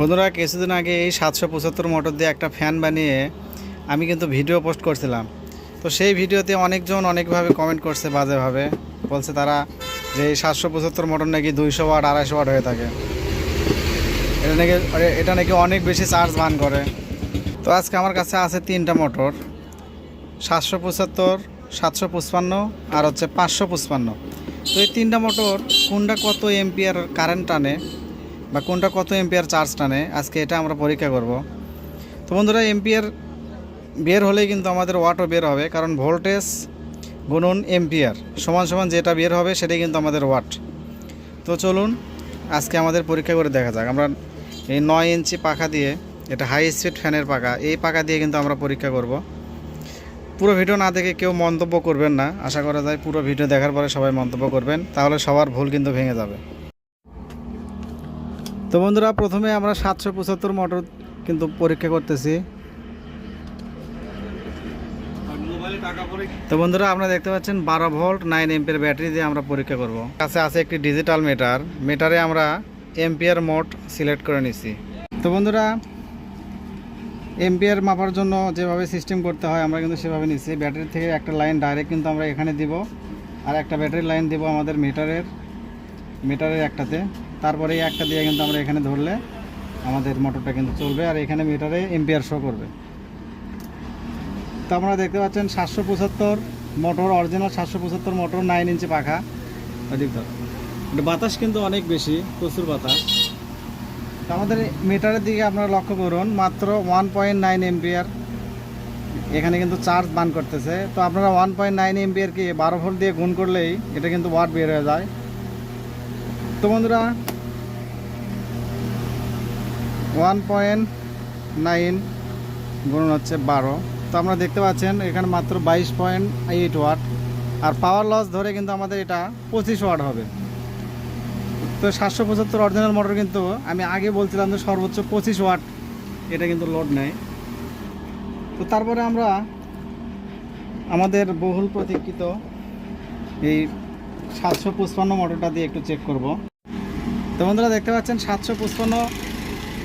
বন্ধুরা, কিছুদিন আগে এই সাতশো পঁচাত্তর মোটর দিয়ে একটা ফ্যান বানিয়ে আমি কিন্তু ভিডিও পোস্ট করছিলাম। তো সেই ভিডিওতে অনেকজন অনেকভাবে কমেন্ট করছে বাজেভাবে। বলছে তারা যে এই সাতশো পঁচাত্তর মোটর নাকি দুইশো ওয়াট, আড়াইশো ওয়াট হয়ে থাকে। এটা নাকি এটা নাকি অনেক বেশি চার্জ মান করে। তো আজকে আমার কাছে আছে তিনটা মোটর। সাতশো পঁচাত্তর, সাতশো পঁচপান্ন আর হচ্ছে পাঁচশো পঁচপান্ন। তো এই তিনটা মোটর কোনটা কত এমপিআর কারেন্ট টানে বা কোনটা কত এমপিআর চার্জ টানে, আজকে এটা আমরা পরীক্ষা করব। তো বন্ধুরা এমপিআর বের হলেই কিন্তু আমাদের ওয়াটও বের হবে, কারণ ভোল্টেজ গুণন এমপিআর সমান সমান যেটা বের হবে সেটাই কিন্তু আমাদের ওয়াট তো চলুন, আজকে আমাদের পরীক্ষা করে দেখা যাক। আমরা এই নয় ইঞ্চি পাখা দিয়ে, এটা হাই স্পিড ফ্যানের পাখা, এই পাখা দিয়ে কিন্তু আমরা পরীক্ষা করব। পুরো ভিডিও না দেখে কেউ মন্তব্য করবেন না। আশা করা যায় পুরো ভিডিও দেখার পরে সবাই মন্তব্য করবেন, তাহলে সবার ভুল কিন্তু ভেঙে যাবে। তো বন্ধুরা, প্রথমে আমরা সাতশো পঁচাত্তর মোটর কিন্তু পরীক্ষা করতেছি। তো বন্ধুরা, আপনারা দেখতে পাচ্ছেন বারো ভোল্ট নাইন এমপিয়ার ব্যাটারি দিয়ে আমরা পরীক্ষা করব। কাছে আছে একটি ডিজিটাল মিটার মিটারে আমরা এমপিয়ার মোড সিলেক্ট করে নিছি। তো বন্ধুরা এমপিয়ার মাপার জন্য যেভাবে সিস্টেম করতে হয়, আমরা কিন্তু সেভাবে নিচ্ছি ব্যাটারি থেকে একটা লাইন ডাইরেক্ট কিন্তু আমরা এখানে দিব, আর একটা ব্যাটারি লাইন দিব আমাদের মিটারের মিটারের একটাতে। তারপরে এই একটা দিয়ে কিন্তু আমরা এখানে ধরলে আমাদের মোটরটা কিন্তু চলবে আর এখানে মিটারে এমপিআর শো করবে। তো আপনারা দেখতে পাচ্ছেন সাতশো পঁচাত্তর মোটর অরিজিনাল সাতশো পঁচাত্তর মোটর নাইন ইঞ্চি পাখা। ওদিক ধর বাতাস কিন্তু অনেক বেশি, প্রচুর বাতাস। তো আমাদের মিটারের দিকে আপনারা লক্ষ্য করুন, মাত্র ওয়ান পয়েন্ট নাইন এমপিআর এখানে কিন্তু চার্জ বান করতেছে। তো আপনারা ওয়ান পয়েন্ট নাইন এমপিআরকে বারো ভোল্ট দিয়ে গুণ করলেই এটা কিন্তু ওয়াট বের হয়ে যায়। তো বন্ধুরা ওয়ান পয়েন্ট নাইন গুণন হচ্ছে বারো। তো আপনারা দেখতে পাচ্ছেন, এখানে মাত্র বাইশ পয়েন্ট এইট ওয়াট আর পাওয়ার লস ধরে কিন্তু আমাদের এটা পঁচিশ ওয়াট হবে। তো সাতশো পঁচাত্তর অরিজিনাল মোটর কিন্তু আমি আগে বলছিলাম যে সর্বোচ্চ পঁচিশ ওয়াট এটা কিন্তু লোড নেয়। তো তারপরে আমরা আমাদের বহুল প্রতীক্ষিত এই সাতশো পঁচপান্ন মোটরটা দিয়ে একটু চেক করব। তো বন্ধুরা দেখতে পাচ্ছেন সাতশো পঁচপান্ন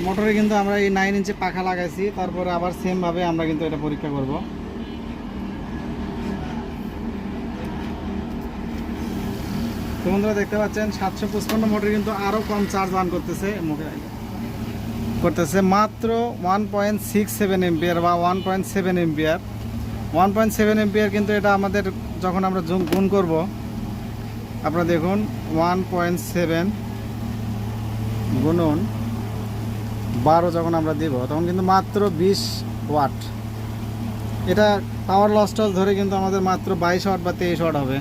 মোটরে কিন্তু আমরা এই নাইন ইঞ্চি পাখা লাগাইছি। তারপরে আবার সেমভাবে আমরা কিন্তু এটা পরীক্ষা করব। তো বন্ধুরা দেখতে পাচ্ছেন সাতশো পঁচপান্ন মোটর কিন্তু আরও কম চার্জ বান করতেছে করতেছে মাত্র one point six seven ampere বা one point seven ampere one point seven ampere কিন্তু এটা আমাদের যখন আমরা জুম- গুণ করব, আপনারা দেখুন ওয়ান পয়েন্ট সেভেন গুণন বারো যখন আমরা দিব, তখন কিন্তু মাত্র বিশ ওয়াট। এটা পাওয়ার লস টস ধরে কিন্তু আমাদের মাত্র বাইশ ওয়াট বা তেইশ ওয়াট হবে।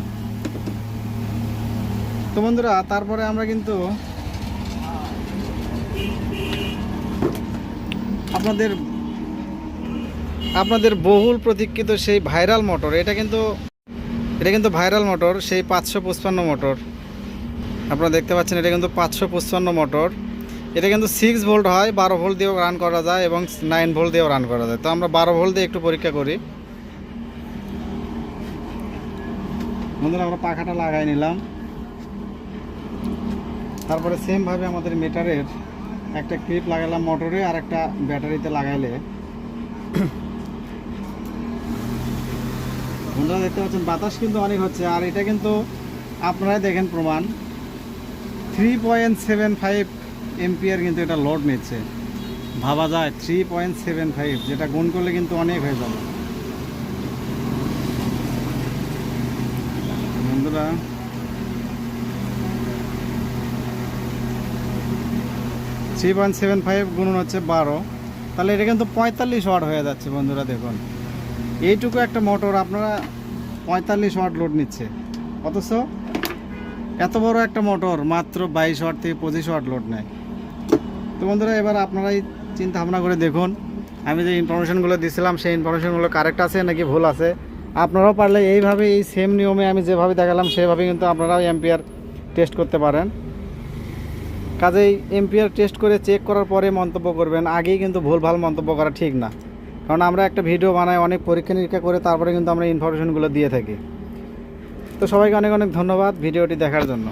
তো বন্ধুরা, তারপরে আমরা কিন্তু আপনাদের আপনাদের বহুল প্রতীক্ষিত সেই ভাইরাল মোটর এটা কিন্তু এটা কিন্তু ভাইরাল মোটর সেই পাঁচশো পঁচপান্ন মোটর আপনারা দেখতে পাচ্ছেন, এটা কিন্তু পাঁচশো পঁচপান্ন মোটর এটা কিন্তু সিক্স ভোল্ট হয়, বারো ভোল্ট দিয়েও রান করা যায় এবং নাইন ভোল্ট দিয়েও রান করা যায়। তো আমরা বারো ভোল্ট দিয়ে একটু পরীক্ষা করি। বন্ধুরা, আমরা পাখাটা লাগাই নিলাম। তারপরে সেমভাবে আমাদের মিটারের একটা ক্লিপ লাগালাম মোটরে আর একটা ব্যাটারিতে লাগাইলে। বন্ধুরা, দেখতে পাচ্ছেন, বাতাস কিন্তু অনেক হচ্ছে। আর এটা কিন্তু আপনারাই দেখেন প্রমাণ। Three point seven five ampere কিন্তু এটা লোড নিচ্ছে। ভাবা যায় থ্রি পয়েন্ট সেভেন ফাইভ যেটা গুণ করলে কিন্তু অনেক হয়ে যাবে। বন্ধুরা থ্রি পয়েন্ট সেভেন ফাইভ গুণন হচ্ছে বারো। তাহলে এটা কিন্তু পঁয়তাল্লিশ ওয়াট হয়ে যাচ্ছে বন্ধুরা, দেখুন। এইটুকু একটা মোটর আপনারা পঁয়তাল্লিশ ওয়াট লোড নিচ্ছে। অথচ এত বড় একটা মোটর মাত্র বাইশ ওয়াট থেকে পঁচিশ ওয়াট লোড নেয়। তো বন্ধুরা, এবার আপনারাই চিন্তা ভাবনা করে দেখুন। আমি যে ইনফরমেশনগুলো দিছিলাম, সেই ইনফরমেশনগুলো কারেক্ট আছে নাকি ভুল আছে? আপনারাও পারলে এইভাবে এই সেম নিয়মে আমি যেভাবে দেখালাম সেভাবে কিন্তু আপনারাও এম্পিয়ার টেস্ট করতে পারেন। কাজেই এম্পিয়ার টেস্ট করে চেক করার পরে মন্তব্য করবেন। আগেই কিন্তু ভুলভাল মন্তব্য করা ঠিক না। কারণ আমরা একটা ভিডিও বানাই, অনেক পরীক্ষা নিরীক্ষা করে তারপরে কিন্তু আমরা ইনফরমেশনগুলো দিয়ে থাকি। তো সবাইকে অনেক অনেক ধন্যবাদ ভিডিওটি দেখার জন্য।